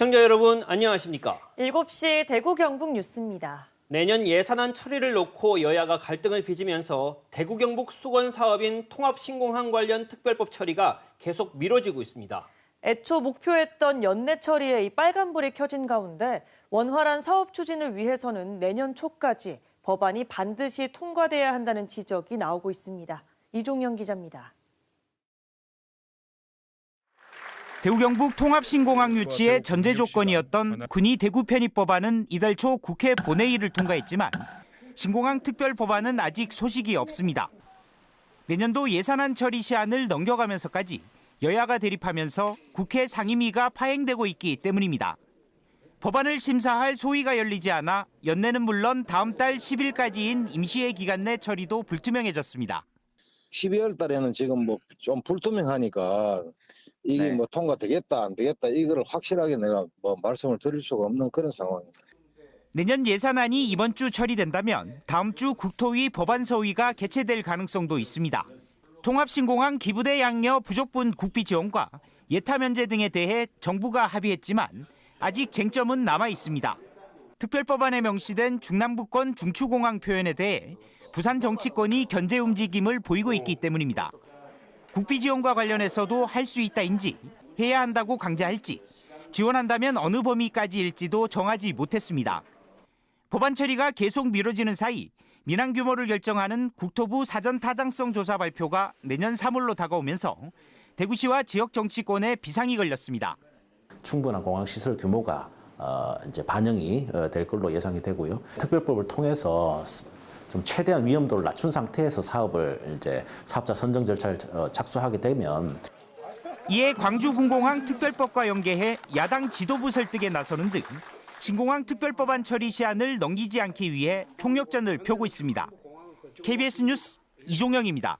시청자 여러분 안녕하십니까? 7시 대구 경북 뉴스입니다. 내년 예산안 처리를 놓고 여야가 갈등을 빚으면서 대구 경북 수건 사업인 통합신공항 관련 특별법 처리가 계속 미뤄지고 있습니다. 애초 목표했던 연내 처리에 이 빨간불이 켜진 가운데 원활한 사업 추진을 위해서는 내년 초까지 법안이 반드시 통과돼야 한다는 지적이 나오고 있습니다. 이종영 기자입니다. 대구 경북 통합신공항 유치의 전제 조건이었던 군이 대구 편입 법안은 이달 초 국회 본회의를 통과했지만 신공항 특별 법안은 아직 소식이 없습니다. 내년도 예산안 처리 시한을 넘겨가면서까지 여야가 대립하면서 국회 상임위가 파행되고 있기 때문입니다. 법안을 심사할 소위가 열리지 않아 연내는 물론 다음 달 10일까지인 임시회 기간 내 처리도 불투명해졌습니다. 12월 달에는 지금 뭐 좀 불투명하니까 이게 네. 뭐 통과되겠다 안 되겠다 이거를 확실하게 내가 뭐 말씀을 드릴 수가 없는 그런 상황입니다. 내년 예산안이 이번 주 처리된다면 다음 주 국토위 법안소위가 개최될 가능성도 있습니다. 통합신공항 기부대 양여 부족분 국비 지원과 예타 면제 등에 대해 정부가 합의했지만 아직 쟁점은 남아 있습니다. 특별법안에 명시된 중남부권 중추공항 표현에 대해 부산 정치권이 견제 움직임을 보이고 있기 때문입니다. 국비 지원과 관련해서도 할 수 있다인지 해야 한다고 강제할지 지원한다면 어느 범위까지일지도 정하지 못했습니다. 법안 처리가 계속 미뤄지는 사이 민항 규모를 결정하는 국토부 사전 타당성 조사 발표가 내년 3월로 다가오면서 대구시와 지역 정치권에 비상이 걸렸습니다. 충분한 공항 시설 규모가 어, 이제 반영이 어, 될 걸로 예상이 되고요. 특별법을 통해서 좀 최대한 위험도를 낮춘 상태에서 사업을 이제 사업자 선정 절차를 어, 착수하게 되면 이에 광주군공항 특별법과 연계해 야당 지도부 설득에 나서는 등 신공항 특별법안 처리 시한을 넘기지 않기 위해 총력전을 펴고 있습니다. KBS 뉴스 이종영입니다.